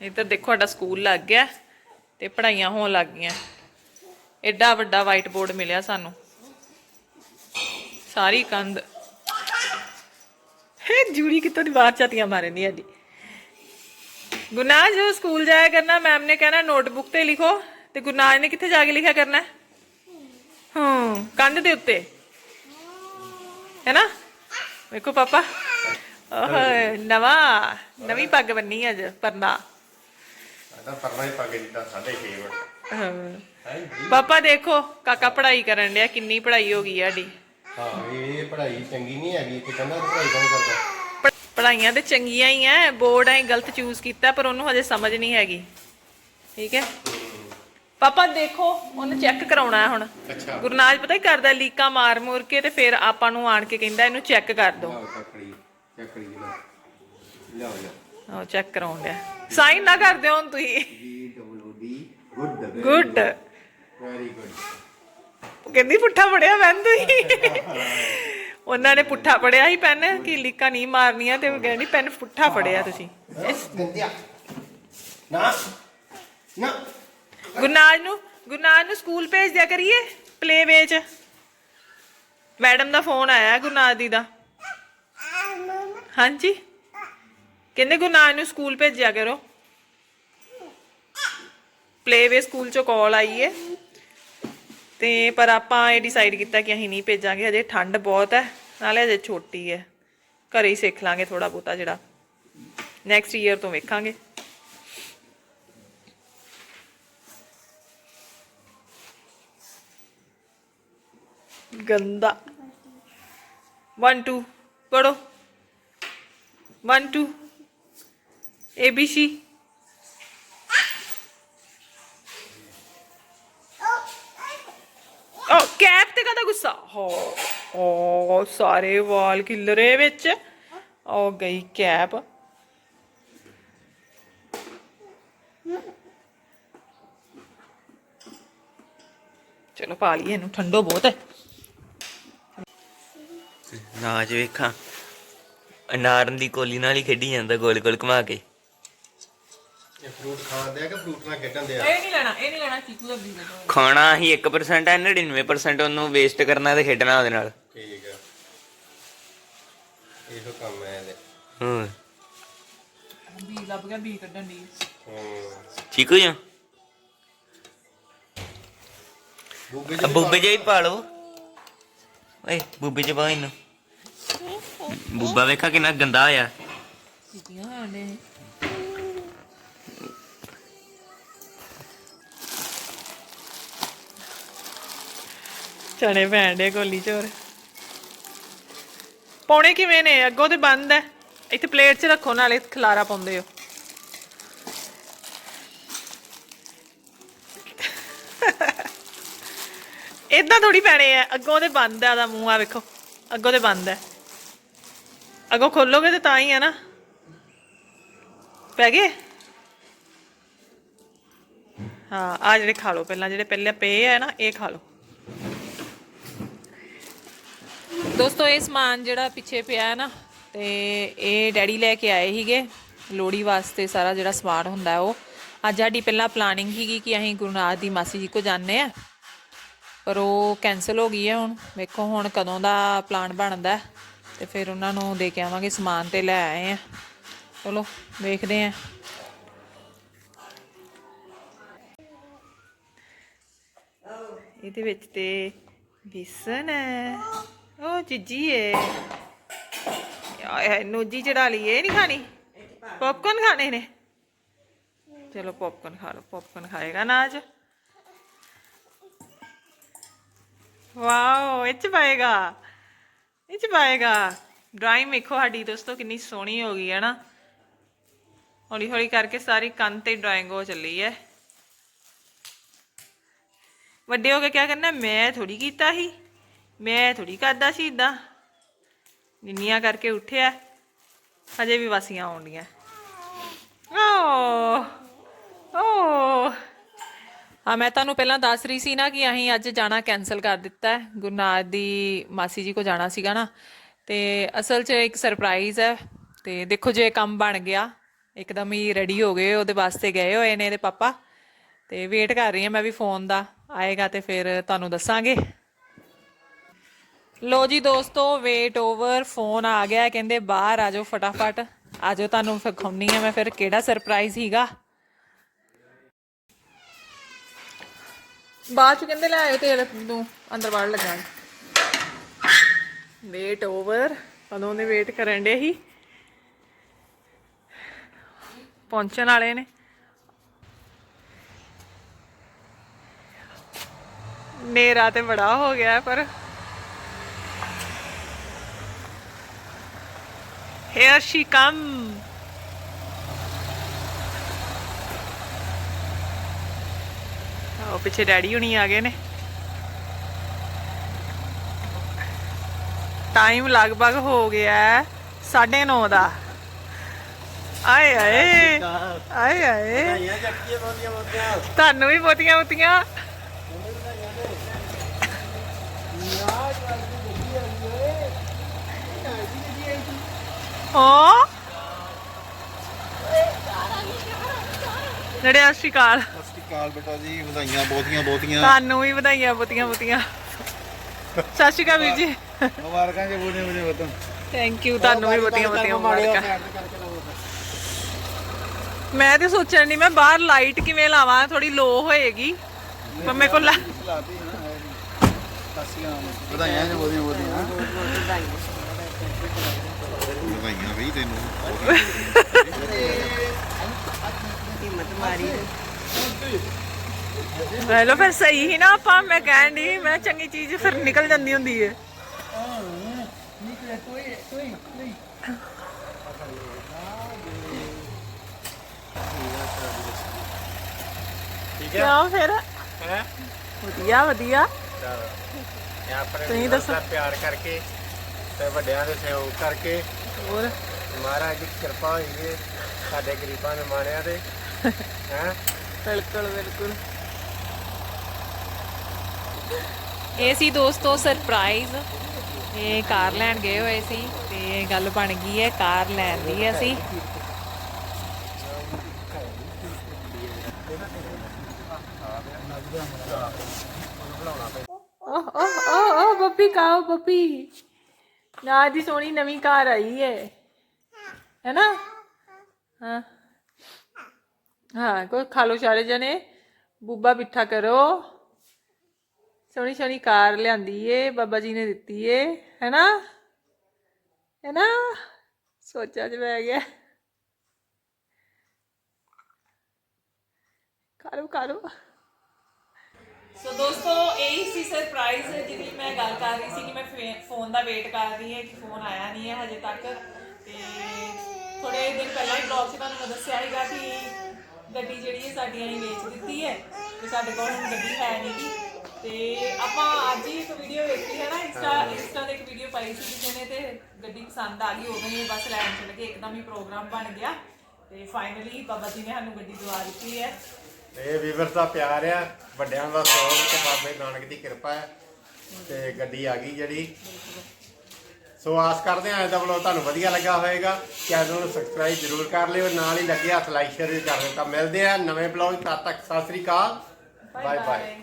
ਇੱਧਰ ਦੇਖੋ ਸਾਡਾ ਸਕੂਲ ਲੱਗ ਗਿਆ ਤੇ ਪੜ੍ਹਾਈਆਂ ਹੋਣ ਲੱਗ ਗਈਆਂ। ਐਡਾ ਵੱਡਾ ਵਾਈਟ ਬੋਰਡ ਮਿਲਿਆ ਸਾਨੂੰ। ਸਾਰੀ ਕੰਧ। ਜੂੜੀ ਕਿਤੋਂ ਦੀ ਬਾਹਰ ਚਾਤੀਆਂ ਮਾਰਨੀ ਆਡੀ ਗੁਨਾਜ ਸਕੂਲ ਜਾਇਆ ਕਰਨਾ। ਮੈਮ ਨੇ ਕਹਿਣਾ ਨੋਟਬੁੱਕ ਤੇ ਲਿਖੋ। ਤੇ ਗੁਨਾਜ ਨੇ ਕਿੱਥੇ ਜਾ ਕੇ ਲਿਖਿਆ ਕਰਨਾ? ਹੂੰ, ਕੰਧ ਦੇ ਉੱਤੇ। ਹੈ ਨਾ ਵੇਖੋ ਪਾਪਾ। ਓਹ, ਨਵਾਂ, ਨਵੀਂ ਪੱਗ ਬੰਨੀ ਅੱਜ, ਪਰਨਾ। ਤਾਂ ਪਰਨਾ ਹੀ ਹਾਂ। ਹੈ ਪਾਪਾ ਦੇਖੋ ਕਾਕਾ ਪੜ੍ਹਾਈ ਕਰਨ ਡਿਆ ਕਿੰਨੀ ਪੜ੍ਹਾਈ ਹੋ ਗਈ ਆ ਸਾਡੀ। ਹਾਂ ਇਹ ਪੜ੍ਹਾਈ ਚੰਗੀ ਨਹੀਂ ਹੈਗੀ ਤੇ ਕਹਿੰਦਾ ਪੜ੍ਹਾਈ ਕਿਉਂ ਕਰਦਾ? ਪ- ਪੜ੍ਹਾਈਆਂ ਤੇ ਚੰਗੀਆਂ ਹੀ ਐ ਬੋਰਡ ਐ ਗਲਤ ਚੂਜ਼ ਕੀਤਾ ਪਰ ਉਹਨੂੰ ਹਜੇ ਸਮਝ ਨਹੀਂ ਹੈਗੀ। ਠੀਕ ਹੈ? ਪਾਪਾ ਦੇਖੋ ਉਹਨੇ ਚੈੱਕ ਕਰਾਉਣਾ ਹੈ ਹੁਣ। ਅੱਛਾ। ਗੁਰਨਾਜ ਪਤਾ ਕੀ ਕਰਦਾ ਲੀਕਾਂ ਮਾਰ ਮੂਰ ਕੇ ਤੇ ਫਿਰ ਆਪਾਂ ਨੂੰ ਆਣ ਕੇ ਕਹਿੰਦਾ ਇਹਨੂੰ ਚੈੱਕ ਕਰ ਦਿਓ ਲਓ ਚੱਕੜੀ ਉਹ ਚੈੱਕ ਕਰਾਉਣ ਡਿਆ। ਸਾਈਨ ਨਾ ਕਰ ਦਿਓ ਹੁਣ ਤੁਸੀਂ। ਗੁੱਡ ਗੁੱਡ ਵੈਰੀ ਗੁੱਡ ਉਹ ਕਹਿੰਦੀ ਪੁੱਠਾ ਪੜਿਆ ਪੈਨ ਤੁਸੀਂ। ਉਹਨਾਂ ਨੇ ਪੁੱਠਾ ਪੜਿਆ ਸੀ ਪੈਨ ਕਿ ਲੀਕਾਂ ਨਹੀਂ ਮਾਰਨੀਆਂ ਤੇ ਉਹ ਕਹਿੰਦੀ ਪੈਨ ਪੁੱਠਾ ਪੜਿਆ ਤੁਸੀਂ। ਗੰਦਿਆ ਨਾ ਨਾ। ਗੁਰਨਾਜ ਨੂੰ ਗੁਰਨਾਜ ਨੂੰ ਸਕੂਲ ਭੇਜ ਦਿਆ ਕਰੀਏ ਪਲੇ ਵੇਚ ਮੈਡਮ ਦਾ ਫੋਨ ਆਇਆ ਗੁਰਨਾਜ ਦੀ ਦਾ। ਹਾਂਜੀ? कहने कहते नानू स्कूल भेजा करो। प्ले वे स्कूल चो कॉल आई है तो पर आप डिसाइड किया कि अं नहीं भेजा अजे ठंड बहुत है नाले अजे छोटी है घर ही सीख लाँगे थोड़ा बहुत जरा नैक्सट ईयर तो वेखा गंदा। वन टू पढ़ो। वन टू एबीसी ਓ ਕੈਪ ਤੇ ਕਦਾ ਗੁੱਸਾ? ਹੋ ਓ ਸਾਰੇ ਵਾਲ ਕਿਲਰੇ ਵਿੱਚ। ਓ ਗਈ ਕੈਪ ਚਲੋ ਪਾ ਲਈ ਇਹਨੂੰ, ਠੰਡੋ ਬਹੁਤ ਹੈ। ਨਾਜ ਵੇਖਾਂ। ਅਨਾਰਨ ਦੀ ਕੋਲੀ ਨਾਲ ਹੀ ਖੇਡੀ ਜਾਂਦਾ ਗੋਲ ਗੋਲ ਘੁਮਾ ਕੇ। ਇਹ ਫਰੂਟ ਖਾਣ ਦਿਆ ਕਿ ਫਰੂਟ ਨਾਲ ਖੇਡਣ ਦਿਆ? ਇਹ ਨਹੀਂ ਲੈਣਾ ਇਹ ਨਹੀਂ ਲੈਣਾ ਚੀਕੂ ਦਾ ਬੀਜ ਖਾਣਾ ਹੀ 1% ਹੈ 99% ਉਹਨੂੰ ਵੇਸਟ ਕਰਨਾ ਤੇ ਖੇਡਣਾ ਉਹਦੇ ਨਾਲ। ਠੀਕ ਆ। ਇਹੋ ਕੰਮ ਹੈ ਇਹਦੇ। ਹੂੰ। ਬੀ ਲੱਭ ਗਿਆ ਬੀ ਕੱਢਣ ਦੀ ਹੂੰ। ਠੀਕ ਹੋ ਜਾ ਬੁੱਬੇ ਹੀ ਪਾ ਲਓ ਓਏ ਬੁੱਬੇ ਚ ਪਾ ਇਹਨੂੰ। ਬੁੱਬਾ ਵੇਖਾ ਕਿੰਨਾ ਗੰਦਾ ਆ ਚੀਕੀਆਂ ਨੇ। ਚਣੇ ਭੈਣ ਦੇ ਕੋਲੀ ਚੋਰ। ਪੌਣੇ ਕਿਵੇਂ ਨੇ? ਅੱਗੋਂ ਤੇ ਬੰਦ ਹੈ ਇੱਥੇ ਪਲੇਟ 'ਚ ਰੱਖੋ, ਨਾਲੇ ਖਲਾਰਾ ਪਾਉਂਦੇ ਹੋ। ਇਦਾਂ ਥੋੜੀ ਪੈਣੇ ਆ ਅੱਗੋਂ ਤੇ ਬੰਦ ਆ ਦਾ ਮੂੰਹ, ਆ ਵੇਖੋ। ਅੱਗੋਂ ਤੇ ਬੰਦ ਹੈ ਅੱਗੋਂ ਖੋਲੋਗੇ ਤੇ ਤਾਂ ਹੀ ਆ ਨਾ। ਪੈ ਗਏ? ਹਾਂ ਆ ਜਿਹੜੇ ਖਾ ਲਓ ਪਹਿਲਾਂ, ਜਿਹੜੇ ਪਹਿਲੇ ਪਏ ਆ ਨਾ, ਇਹ ਖਾ ਲਓ। ਦੋਸਤੋ, ਇਹ ਸਮਾਨ ਜਿਹੜਾ ਪਿੱਛੇ ਪਿਆ ਹੈ ਨਾ, ਤੇ ਇਹ ਡੈਡੀ ਲੈ ਕੇ ਆਏ ਸੀਗੇ। ਲੋੜੀ ਵਾਸਤੇ ਸਾਰਾ ਜਿਹੜਾ ਸਮਾਨ ਹੁੰਦਾ ਉਹ। ਅੱਜ ਸਾਡੀ ਪਹਿਲਾਂ ਪਲਾਨਿੰਗ ਸੀਗੀ ਕਿ ਅਸੀਂ ਗੁਰੂ ਨਾਨਕ ਦੀ ਮਾਸੀ ਜੀ ਕੋ ਜਾਣੇ ਆ ਪਰ ਉਹ ਕੈਨਸਲ ਹੋ ਗਈ ਹੈ ਹੁਣ। ਵੇਖੋ ਹੁਣ ਕਦੋਂ ਦਾ ਪਲਾਨ ਬਣਦਾ ਹੈ। ਤੇ ਫਿਰ ਉਹਨਾਂ ਨੂੰ ਦੇ ਕੇ ਆਵਾਂਗੇ ਸਮਾਨ ਤੇ ਲੈ ਆਏ ਆ ਚਲੋ, ਵੇਖਦੇ ਆ ਇਹਦੇ ਵਿੱਚ ਤੇ ਬਿਸਨ ਹੈ। ਚੀਜੀ ਏ ਆਏ ਨੋਜੀ ਚੜਾ ਲਈ ਇਹ ਨਹੀਂ ਖਾਣੀ ਪੌਪਕਾਰਨ ਖਾਣੇ ਨੇ ਚਲੋ ਪੌਪਕਾਰਨ ਖਾ ਲਓ ਪੌਪਕਾਰਨ ਖਾਏਗਾ ਨਾ ਅੱਜ ਵਾਓ ਇਹ ਚ ਪਾਏਗਾ ਇਹ ਚ ਪਾਏਗਾ ਡਰਾਇੰਗ ਵੇਖੋ ਸਾਡੀ ਦੋਸਤੋ ਕਿੰਨੀ ਸੋਹਣੀ ਹੋ ਗਈ ਹੈ ਨਾ ਹੌਲੀ ਹੌਲੀ ਕਰਕੇ ਸਾਰੀ ਕੰਨ ਤੇ ਡਰਾਇੰਗ ਹੋ ਚੱਲੀ ਹੈ ਵੱਡੇ ਹੋ ਕੇ ਕਿਆ ਕਰਨਾ ਮੈਂ ਥੋੜੀ ਕੀਤਾ ਸੀ ਮੈਂ ਥੋੜੀ ਕਰਦਾ ਸੀ ਇਦਾਂ ਨਿੰਨੀਆਂ ਕਰਕੇ ਉੱਠਿਆ, ਹਜੇ ਵੀ ਵਾਸੀਆਂ ਆਉਂਦੀਆਂ ਓ ਓ ਹਾਂ, ਮੈਂ ਤੁਹਾਨੂੰ ਪਹਿਲਾਂ ਦੱਸ ਰਹੀ ਸੀ ਨਾ ਕਿ ਅਸੀਂ ਅੱਜ ਜਾਣਾ ਕੈਨਸਲ ਕਰ ਦਿੱਤਾ ਹੈ। ਗੁਰਨਾਥ ਦੀ ਮਾਸੀ ਜੀ ਕੋ ਜਾਣਾ ਸੀਗਾ ਨਾ। ਤੇ ਅਸਲ 'ਚ ਇੱਕ ਸਰਪ੍ਰਾਈਜ਼ ਹੈ। ਤੇ ਦੇਖੋ ਜੇ ਕੰਮ ਬਣ ਗਿਆ, ਇੱਕਦਮ ਹੀ ਰੈਡੀ ਹੋ ਗਏ, ਉਹਦੇ ਵਾਸਤੇ ਗਏ ਹੋਏ ਨੇ ਇਹਦੇ ਪਾਪਾ। ਤੇ ਵੇਟ ਕਰ ਰਹੀ ਹਾਂ ਮੈਂ ਵੀ ਫੋਨ ਦਾ। ਆਏਗਾ ਤੇ ਫਿਰ ਤੁਹਾਨੂੰ ਦੱਸਾਂਗੇ। ਲੋ ਜੀ ਦੋਸਤੋ ਵੇਟ ਓਵਰ ਫੋਨ ਆ ਗਿਆ, ਕਹਿੰਦੇ ਬਾਹਰ ਆ ਜਾਓ ਫਟਾਫਟ। ਆ ਜਾਓ, ਤੁਹਾਨੂੰ ਵਿਖਾਉਣੀ ਆ ਮੈਂ ਫਿਰ ਕਿਹੜਾ ਸਰਪ੍ਰਾਈਜ਼ ਹੀਗਾ ਬਾਅਦ ਚ ਕਹਿੰਦੇ ਲੈ ਆਇਓ ਤੇਲ ਨੂੰ, ਅੰਦਰ ਵੜ ਲੱਗਾ ਵੇਟ ਓਵਰ ਕਦੋਂ ਦੇ ਵੇਟ ਕਰਨ ਦੇ ਹੀ ਪਹੁੰਚਣ ਵਾਲੇ ਨੇ। ਨੇਰਾ ਤੇ ਬੜਾ ਹੋ ਗਿਆ ਪਰ Here she come. ਉਹ ਪਿੱਛੇ ਡੈਡੀ ਹੁਣੀ ਆ ਗਏ ਨੇ। ਟਾਈਮ ਲਗਭਗ ਹੋ ਗਿਆ ਹੈ 9:30 ਦਾ। ਆਏ ਆਏ ਆਏ ਆਏ। ਤੁਹਾਨੂੰ ਵੀ ਬਹੁਤੀਆਂ ਬਹੁਤੀਆਂ। ਹਾਂ ਨੜੇ ਸਤਿ ਸ਼੍ਰੀ ਅਕਾਲ। ਸਤਿ ਸ਼੍ਰੀ ਅਕਾਲ ਬੇਟਾ ਜੀ ਵਧਾਈਆਂ ਬਹੁਤੀਆਂ ਬਹੁਤੀਆਂ। ਤੁਹਾਨੂੰ ਵੀ ਵਧਾਈਆਂ ਬਹੁਤੀਆਂ ਬਹੁਤੀਆਂ। ਸਤਿ ਸ਼੍ਰੀ ਅਕਾਲ ਵੀਰ ਜੀ। ਮੁਬਾਰਕਾਂ ਜੀ ਬੋਲੇ ਬੋਲੇ ਬਤਨ ਥੈਂਕ ਯੂ ਤੁਹਾਨੂੰ ਵੀ ਬਹੁਤੀਆਂ ਬਹੁਤੀਆਂ ਮੁਬਾਰਕਾਂ। ਮੈਂ ਤੇ ਸੋਚਣ ਨਹੀਂ ਮੈਂ ਬਾਹਰ ਲਾਈਟ ਕਿਵੇਂ ਲਾਵਾਂ ਥੋੜੀ ਲੋ ਹੋਏਗੀ। ਪਰ ਮੇਰੇ ਕੋਲ ਲਾ- ਵਧਾਈਆਂ ਜੀ ਬਹੁਤੀਆਂ ਬਹੁਤੀਆਂ। ਵਧਾਈਆਂ ਬਈ ਤੈਨੂੰ। ਲੈ ਲਓ ਫਿਰ ਸਹੀ ਹੀ ਨਾ ਆਪਾਂ ਮੈਂ ਕਹਿਣ ਦੀ ਮੈਂ ਚੰਗੀ ਚੀਜ਼ ਫਿਰ ਨਿਕਲ ਜਾਂਦੀ ਹੁੰਦੀ ਹੈ ਠੀਕ ਕਿਉਂ ਫਿਰ। ਹੈ? ਵਧੀਆ ਵਧੀਆ। ਤੁਸੀਂ ਦੱਸੋ। ਪਿਆਰ ਕਰਕੇ ਤੇ ਵੱਡਿਆਂ ਦੇ ਸਹਿਯੋਗ ਕਰਕੇ। ਹੋਰ? ਮਹਾਰਾਜ ਦੀ ਕਿਰਪਾ ਹੋਈ ਹੈ ਸਾਡੇ ਗਰੀਬਾਂ ਦੇ ਮਾਣਿਆਂ ਤੇ। ਹੈ? ਬਿਲਕੁਲ ਬਿਲਕੁਲ। ਇਹ ਸੀ ਦੋਸਤੋ ਸਰਪ੍ਰਾਈਜ਼ ਇਹ ਕਾਰ ਲੈਣ ਗਏ ਹੋਏ ਸੀ ਤੇ ਗੱਲ ਬਣ ਗਈ ਹੈ ਕਾਰ ਲੈਣ ਦੀ ਅਸੀਂ। ਓਹ ਓਹ ਓਹ ਬੱਪੀ ਕਾਓ ਬੱਪੀ ਨਾ ਦੀ ਸੋਹਣੀ ਨਵੀਂ ਕਾਰ ਆਈ ਹੈ ਹੈਨਾ? ਹਾਂ। ਹਾਂ, ਕੋਈ ਖਾ ਲੋ ਸਾਰੇ ਜਣੇ। ਬੂਬਾ ਬਿਠਾ ਕਰੋ। ਸੋਹਣੀ ਸੋਹਣੀ ਕਾਰ ਲਿਆਂਦੀ ਏ, ਬਾਬਾ ਜੀ ਨੇ ਦਿੱਤੀ ਏ। ਹੈਨਾ? ਹੈਨਾ? ਸੋਚਾਂ ਚ ਬਹਿ ਗਿਆ। ਖਾਲੋ ਖਾਲੋ ਸੋ ਦੋਸਤੋ ਇਹ ਸੀ ਸਰਪ੍ਰਾਈਜ਼ ਜਿਹਦੀ ਮੈਂ ਗੱਲ ਕਰ ਰਹੀ ਸੀ ਕਿ ਮੈਂ ਫੋਨ ਦਾ ਵੇਟ ਕਰ ਰਹੀ ਹਾਂ ਕਿ ਫੋਨ ਆਇਆ ਨਹੀਂ ਹੈ ਹਜੇ ਤੱਕ ਤੇ ਥੋੜੇ ਦਿਨ ਪਹਿਲਾਂ ਹੀ ਬਲੌਗ 'ਚ ਤੁਹਾਨੂੰ ਦੱਸਿਆ ਸੀਗਾ ਕਿ ਗੱਡੀ ਜਿਹੜੀ ਹੈ ਸਾਡੀ ਅਸੀਂ ਵੇਚ ਦਿੱਤੀ ਹੈ ਤੇ ਸਾਡੇ ਕੋਲ ਹੁਣ ਗੱਡੀ ਹੈ ਨਹੀਂ ਗੀ ਤੇ ਆਪਾਂ ਅੱਜ ਹੀ ਇੱਕ ਵੀਡੀਓ ਵੇਖੀ ਹੈ ਨਾ ਇੰਸਟਾ ਇੰਸਟਾ ਤੇ ਇੱਕ ਵੀਡੀਓ ਪਾਈ ਸੀ ਕਿਸੇ ਨੇ ਤੇ ਗੱਡੀ ਪਸੰਦ ਆ ਗਈ ਉਦੋਂ ਹੀ ਬਸ ਲੈਣ ਚਲੇ ਗਏ ਇੱਕਦਮ ਹੀ ਪ੍ਰੋਗਰਾਮ ਬਣ ਗਿਆ ਤੇ ਫਾਈਨਲੀ ਬਾਬਾ ਜੀ ਨੇ ਸਾਨੂੰ ਗੱਡੀ ਦਵਾ ਦਿੱਤੀ ਹੈ ਇਹ ਵੀਵਰ ਦਾ ਪਿਆਰ ਆ ਵੱਡਿਆਂ ਦਾ ਸਹਿਯੋਗ ਤੇ ਬਾਬੇ ਨਾਨਕ ਦੀ ਕਿਰਪਾ ਹੈ ਤੇ ਗੱਡੀ ਆ ਗਈ ਜਿਹੜੀ। ਸੋ ਆਸ ਕਰਦੇ ਹਾਂ ਅੱਜ ਦਾ ਵਲੋਗ ਤੁਹਾਨੂੰ ਵਧੀਆ ਲੱਗਾ ਹੋਵੇਗਾ। ਚੈਨਲ ਨੂੰ ਸਬਸਕ੍ਰਾਈਬ ਜ਼ਰੂਰ ਕਰ ਲਿਓ ਨਾਲ ਹੀ ਲੱਗੇ ਹੱਥ ਲਾਈਕ ਸ਼ੇਅਰ ਵੀ ਕਰ ਦਿਓ। ਤਾਂ ਮਿਲਦੇ ਆ ਨਵੇਂ ਵਲੋਗ ਤਦ ਤੱਕ ਸਤਿ ਸ੍ਰੀ ਅਕਾਲ ਬਾਏ ਬਾਏ